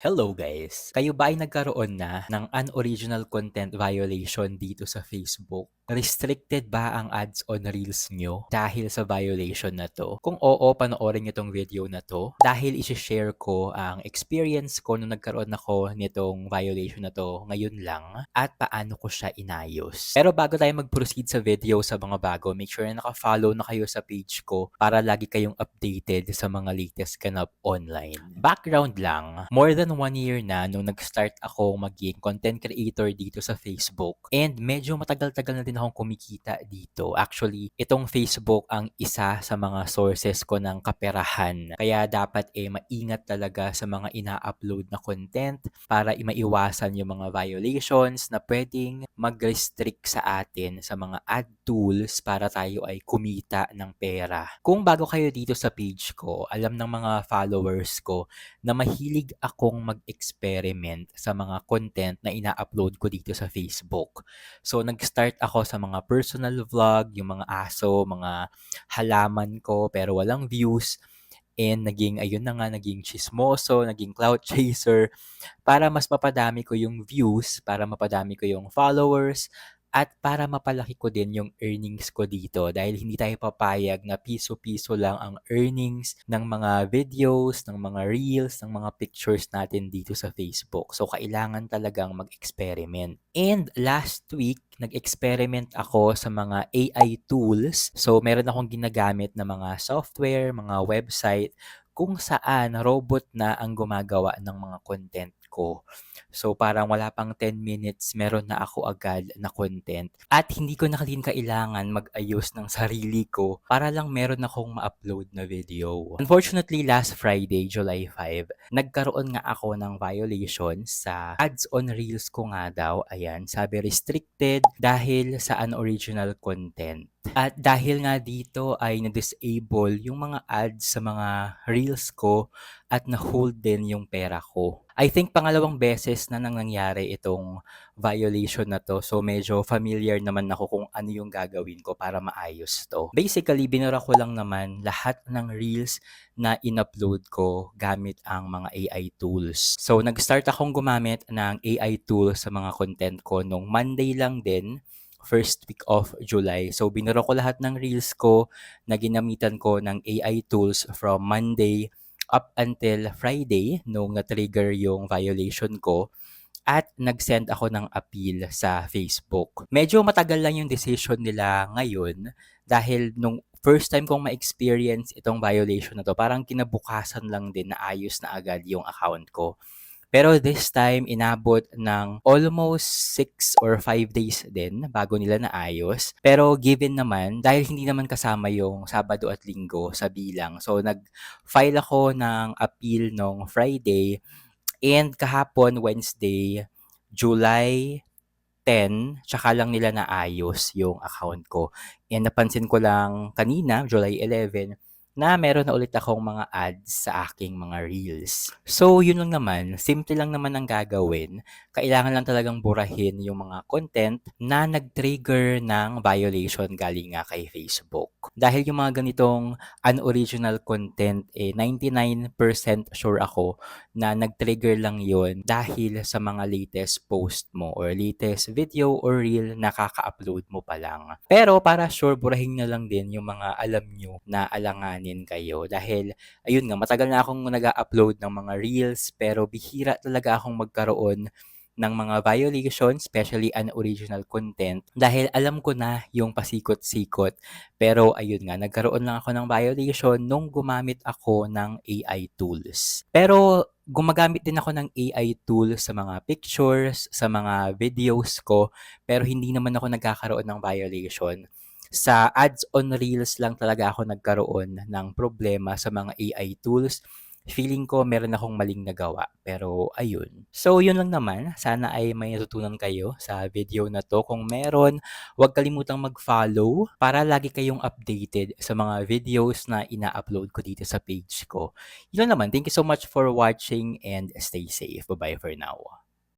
Hello guys! Kayo ba ay nagkaroon na ng unoriginal content violation dito sa Facebook? Restricted ba ang ads on Reels nyo dahil sa violation na to? Kung oo, panoorin nyo tong video na to dahil isi-share ko ang experience ko nung nagkaroon ako nitong violation na to ngayon lang at paano ko siya inayos. Pero bago tayo mag-proceed sa video sa mga bago, make sure na naka-follow na kayo sa page ko para lagi kayong updated sa mga latest ganap online. Background lang, more than one year na nung nag-start ako maging content creator dito sa Facebook and medyo matagal-tagal na din akong kumikita dito. Actually, itong Facebook ang isa sa mga sources ko ng kaperahan. Kaya dapat eh maingat talaga sa mga ina-upload na content para maiwasan yung mga violations na pwedeng mag-restrict sa atin sa mga ad tools para tayo ay kumita ng pera. Kung bago kayo dito sa page ko, alam ng mga followers ko na mahilig akong mag-experiment sa mga content na ina-upload ko dito sa Facebook. So, nag-start ako sa mga personal vlog, yung mga aso, mga halaman ko, pero walang views. And naging, ayun na nga, naging chismoso, naging cloud chaser, para mas mapadami ko yung views, para mapadami ko yung followers, at para mapalaki ko din yung earnings ko dito dahil hindi tayo papayag na piso-piso lang ang earnings ng mga videos, ng mga reels, ng mga pictures natin dito sa Facebook. So, kailangan talagang mag-experiment. And last week, nag-experiment ako sa mga AI tools. So, meron akong ginagamit na mga software, mga website, kung saan robot na ang gumagawa ng mga content ko. So parang wala pang 10 minutes, meron na ako agad na content. At hindi ko na din kailangan mag-ayos ng sarili ko para lang meron akong ma-upload na video. Unfortunately, last Friday, July 5, nagkaroon nga ako ng violation sa ads on Reels ko nga daw. Ayan, sabi restricted dahil sa unoriginal content. At dahil nga dito ay na-disable yung mga ads sa mga reels ko at na-hold din yung pera ko. I think pangalawang beses na nang nangyari itong violation na to. So medyo familiar naman ako kung ano yung gagawin ko para maayos to. Basically, binura ko lang naman lahat ng reels na in-upload ko gamit ang mga AI tools. So nag-start akong gumamit ng AI tools sa mga content ko nung Monday lang din first week of July. So binura ko lahat ng reels ko na ginamitan ko ng AI tools from Monday up until Friday nung na-trigger yung violation ko at nag-send ako ng appeal sa Facebook. Medyo matagal lang yung decision nila ngayon dahil nung first time kong ma-experience itong violation na to, parang kinabukasan lang din na ayos na agad yung account ko. Pero this time, inabot ng almost 6 or 5 days din bago nila naayos. Pero given naman, dahil hindi naman kasama yung Sabado at Linggo sa bilang. So, nag-file ako ng appeal nung Friday. And kahapon, Wednesday, July 10, tsaka lang nila naayos yung account ko. And napansin ko lang kanina, July 11, na meron na ulit akong mga ads sa aking mga reels. So, yun lang naman. Simple lang naman ang gagawin. Kailangan lang talagang burahin yung mga content na nag-trigger ng violation galing nga kay Facebook. Dahil yung mga ganitong unoriginal content, eh, 99% sure ako na nag-trigger lang yon dahil sa mga latest post mo or latest video or reel na kaka-upload mo pa lang. Pero para sure, burahin na lang din yung mga alam nyo na alanganin kayo dahil ayun nga matagal na akong nag-upload ng mga reels pero bihira talaga akong magkaroon ng mga violations, especially unoriginal content dahil alam ko na yung pasikot-sikot. Pero ayun nga, nagkaroon lang ako ng violation nung gumamit ako ng AI tools. Pero gumagamit din ako ng AI tools sa mga pictures, sa mga videos ko, pero hindi naman ako nagkakaroon ng violation sa ads on reels lang talaga ako nagkaroon ng problema sa mga AI tools. Feeling ko meron akong maling nagawa. Pero ayun. So yun lang naman. Sana ay may natutunan kayo sa video na to. Kung meron, huwag kalimutang mag-follow para lagi kayong updated sa mga videos na ina-upload ko dito sa page ko. Yun lang naman. Thank you so much for watching and stay safe. Bye-bye for now.